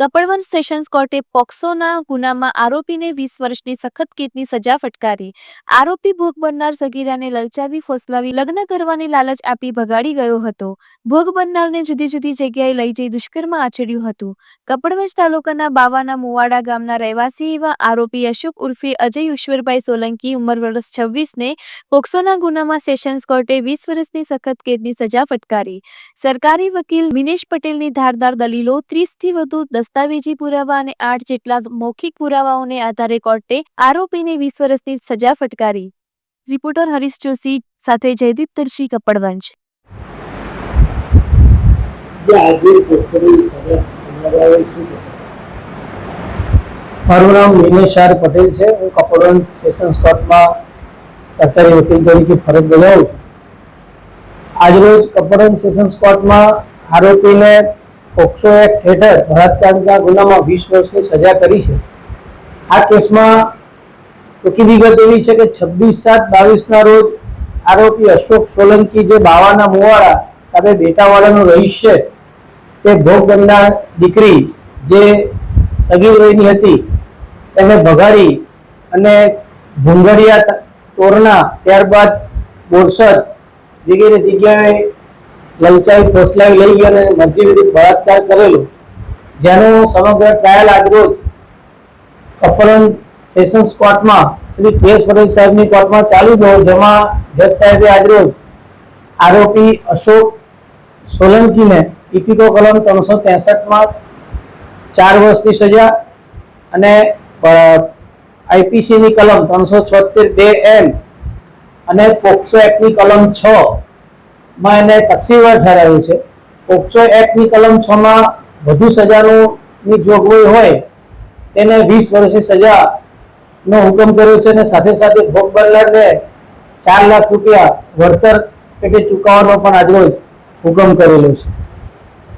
Kapadvanj sessions કોર્ટે પોક્સોના ગુનામાં આરોપીને વીસ વર્ષની સખત કેદની સજા ફટકારી. આરોપી ભોગ બનનાર સગીરાને લલચાવી, ફોસલાવી, લગ્ન કરવાની લાલચ આપી ભગાડી ગયો હતો. ભોગ બનનારને જુદી જુદી જગ્યાએ લઈ જઈ દુષ્કર્મ આચર્યું હતું. કપડવંજ તાલુકાના બાવાના મુવાડા ગામના રહેવાસી એવા આરોપી અશોક ઉર્ફે અજય ઈશ્વરભાઈ સોલંકી ઉંમર વર્ષ છવ્વીસને પોક્સોના ગુનામાં સેશન્સ કોર્ટે વીસ વર્ષની સખત કેદની સજા ફટકારી. સરકારી વકીલ મિનેશ પટેલની ધારદાર દલીલો ત્રીસથી વધુ દસ્તાવેજી પુરાવા અને આઠ જેટલા મૌખિક પુરાવાઓને આધારે કોર્ટે આરોપીને વીસ વર્ષની સજા ફટકારી. રિપોર્ટર હરીશ જોશી સાથે જયદીપ તરશી કપડવંજ. જે આજે પોસ્ટની સજા સંદર્ભે શું કહેશો? મારું નામ વિનેશ આર પટેલ છે. હું કપડવન સેશન્સ કોર્ટમાં સરકારી વકીલ તરીકે ફરજ બજાવું છું. આજરોજ કપડવન સેશન્સ કોર્ટમાં આરોપીને પોક્સો એક્ટ હેઠળ બળાત્કારના ગુનામાં વીસ વર્ષની સજા કરી છે. આ કેસમાં ટૂંકી વિગત એવી છે કે છવ્વીસ સાત બાવીસના રોજ આરોપી અશોક સોલંકી જે બાવાના મુવાડા તમે બેટાવાડાનો રહીશ છે તે ભોગ બનનાર દીકરી જે સગી રહીની હતી તેને ભગાડી અને ભૂંગળિયા તોરણા ત્યારબાદ બોરસદ વગેરે જગ્યાએ લલચાઈ ફોસલાવી લઈ ગયો અને મરજી વિધિ બળાત્કાર કરેલો, જેનો સમગ્ર ટ્રાયલ આજરોજ કપડવંજ સેશન્સ કોર્ટમાં શ્રી કેશ પટેલ સાહેબની કોર્ટમાં ચાલુ ગયો, જેમાં જજ સાહેબે આજરોજ આરોપી અશોક સોલંકીને ઇપિકો કલમ ત્રણસો ત્રેસઠમાં ચાર વર્ષની સજા અને આઈપીસીની કલમ ત્રણસો છોતેર બે એમ અને પોક્સો એક્ટની કલમ છ માં એને તકસીવાર ઠરાવ્યું છે. પોક્સો એક્ટની કલમ છ માં વધુ સજાનું જોગવાઈ હોય, તેને વીસ વર્ષની સજાનો હુકમ કર્યો છે અને સાથે સાથે ભોગ બનનારને ચાર લાખ રૂપિયા વળતર પેટે ચૂકવવાનો પણ આજરોજ હુકમ કરેલો છે.